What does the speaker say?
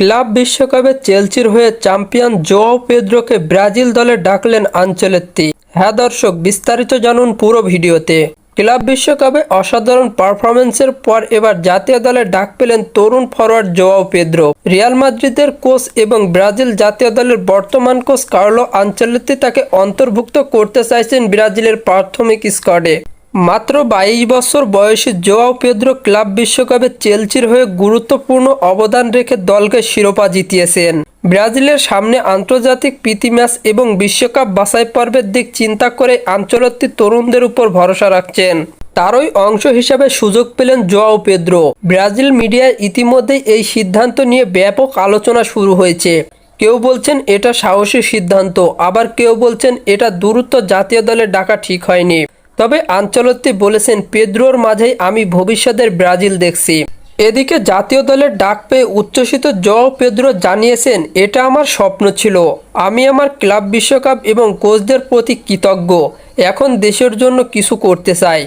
Club বিশ্বকাপে চেলসির হয়ে চ্যাম্পিয়ন জোয়াও পেদ্রোকে ব্রাজিল দলে ডাকলেন আঞ্চলেত্তি। হ্যাঁ দর্শক, বিস্তারিত জানুন পুরো ভিডিওতে। ক্লাব বিশ্বকাপে অসাধারণ পারফরমেন্সের পর এবার জাতীয় দলে ডাক পেলেন তরুণ ফরোয়ার্ড জোয়াও পেদ্রো। রিয়াল মাদ্রিদের কোচ এবং ব্রাজিল জাতীয় দলের বর্তমান কোচ কার্লো আঞ্চলেত্তি তাকে অন্তর্ভুক্ত করতে চাইছেন ব্রাজিলের প্রাথমিক স্কোয়াডে। মাত্র বাইশ বছর বয়সী জোয়াও পেদ্রো ক্লাব বিশ্বকাপে চেলসির হয়ে গুরুত্বপূর্ণ অবদান রেখে দলকে শিরোপা জিতিয়েছেন। ব্রাজিলের সামনে আন্তর্জাতিক প্রীতি ম্যাচ এবং বিশ্বকাপ বাছাই পর্বের দিক চিন্তা করে আঞ্চলিক তরুণদের উপর ভরসা রাখছেন। তারই অংশ হিসাবে সুযোগ পেলেন জোয়াও পেদ্রো। ব্রাজিল মিডিয়ায় ইতিমধ্যেই এই সিদ্ধান্ত নিয়ে ব্যাপক আলোচনা শুরু হয়েছে। কেউ বলছেন এটা সাহসী সিদ্ধান্ত, আবার কেউ বলছেন এটা দ্রুত জাতীয় দলে ডাকা ঠিক হয়নি। তবে আঞ্চলত্তি বলেছেন, পেদ্রোর মাঝেই আমি ভবিষ্যতের ব্রাজিল দেখছি। এদিকে জাতীয় দলের ডাক পেয়ে উচ্ছ্বসিত জ পেদ্রো জানিয়েছেন, এটা আমার স্বপ্ন ছিল। আমি আমার ক্লাব বিশ্বকাপ এবং কোচদের প্রতি কৃতজ্ঞ। এখন দেশের জন্য কিছু করতে চাই।